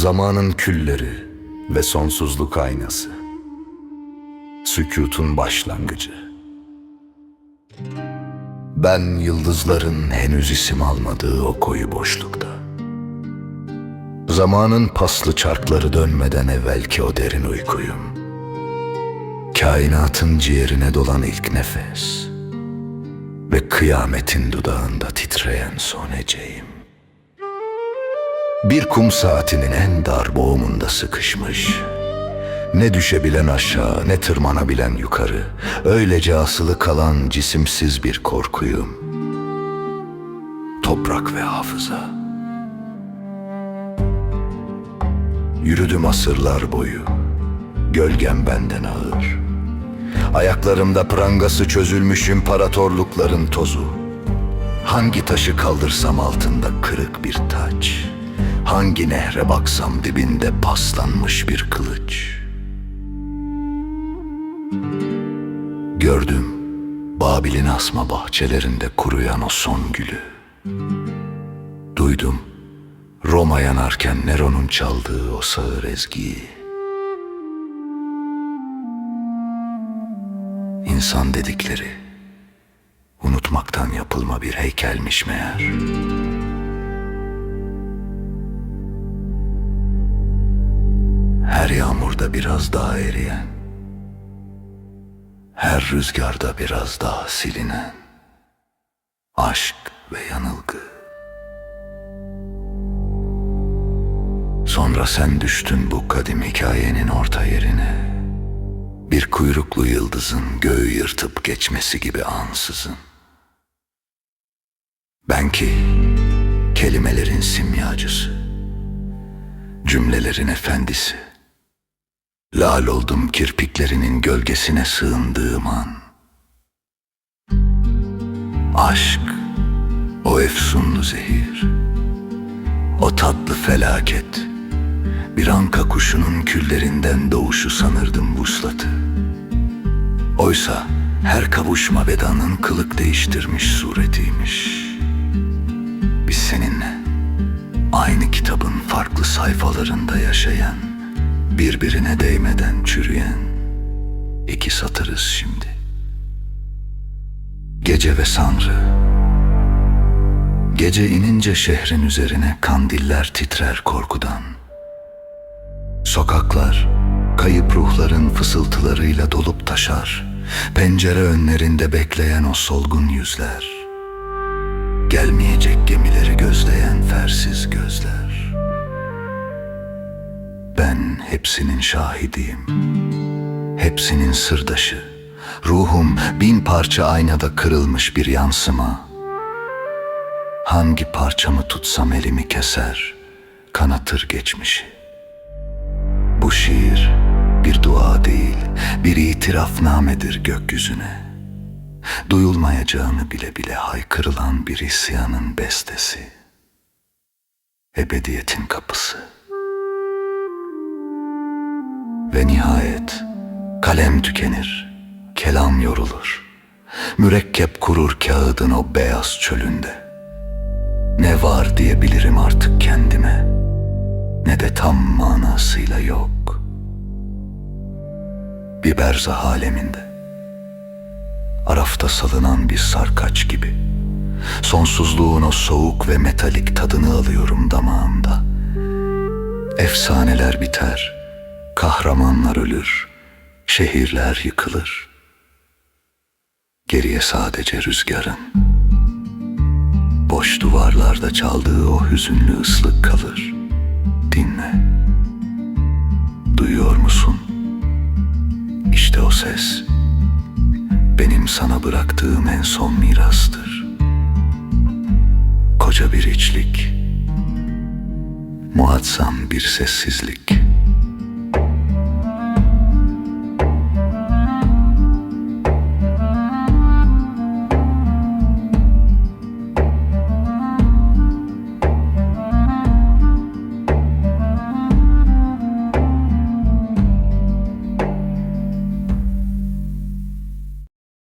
Zamanın külleri ve sonsuzluk aynası. Sükutun başlangıcı. Ben yıldızların henüz isim almadığı o koyu boşlukta. Zamanın paslı çarkları dönmeden evvelki o derin uykuyum. Kainatın ciğerine dolan ilk nefes ve kıyametin dudağında titreyen son heceyim. Bir kum saatinin en dar boğumunda sıkışmış. Ne düşebilen aşağı ne tırmanabilen yukarı. Öylece asılı kalan cisimsiz bir korkuyum. Toprak ve hafıza. Yürüdüm asırlar boyu. Gölgem benden ağır. Ayaklarımda prangası çözülmüş imparatorlukların tozu. Hangi taşı kaldırsam altında kırık bir taç. Hangi nehre baksam dibinde paslanmış bir kılıç. Gördüm Babil'in asma bahçelerinde kuruyan o son gülü. Duydum Roma yanarken Nero'nun çaldığı o sağır ezgiyi. İnsan dedikleri unutmaktan yapılma bir heykelmiş meğer. Her yağmurda biraz daha eriyen, her rüzgarda biraz daha silinen aşk ve yanılgı. Sonra sen düştün bu kadim hikayenin orta yerine. Bir kuyruklu yıldızın göğü yırtıp geçmesi gibi ansızın. Ben ki kelimelerin simyacısı, cümlelerin efendisi. Lal oldum kirpiklerinin gölgesine sığındığım an. Aşk, o efsunlu zehir, o tatlı felaket. Bir anka kuşunun küllerinden doğuşu sanırdım vuslatı. Oysa her kavuşma vedanın kılık değiştirmiş suretiymiş. Biz seninle aynı kitabın farklı sayfalarında yaşayan, birbirine değmeden çürüyen iki satırız şimdi. Gece ve sanrı Gece inince şehrin üzerine kandiller titrer korkudan. Sokaklar kayıp ruhların fısıltılarıyla dolup taşar. Pencere önlerinde bekleyen o solgun yüzler. Gelmeyecek gemileri gözleyen fersiz gözler. Ben hepsinin şahidiyim. Hepsinin sırdaşı. Ruhum bin parça aynada kırılmış bir yansıma. Hangi parçamı tutsam elimi keser, kanatır geçmişi. Bu şiir bir dua değil, bir itirafnamedir gökyüzüne. Duyulmayacağını bile bile haykırılan bir isyanın bestesi. Ebediyetin kapısı. Ve nihayet kalem tükenir, kelam yorulur. Mürekkep kurur kağıdın o beyaz çölünde. Ne var diyebilirim artık kendime Ne de tam manasıyla yok Bir berzah aleminde Arafta salınan bir sarkaç gibi Sonsuzluğun o soğuk ve metalik tadını alıyorum damağımda Efsaneler biter Kahramanlar ölür Şehirler yıkılır Geriye sadece rüzgarın Boş duvarlarda çaldığı o hüzünlü ıslık kalır. Dinle. Duyuyor musun? İşte o ses. Benim sana bıraktığım en son mirastır. Koca bir içlik. Muazzam bir sessizlik.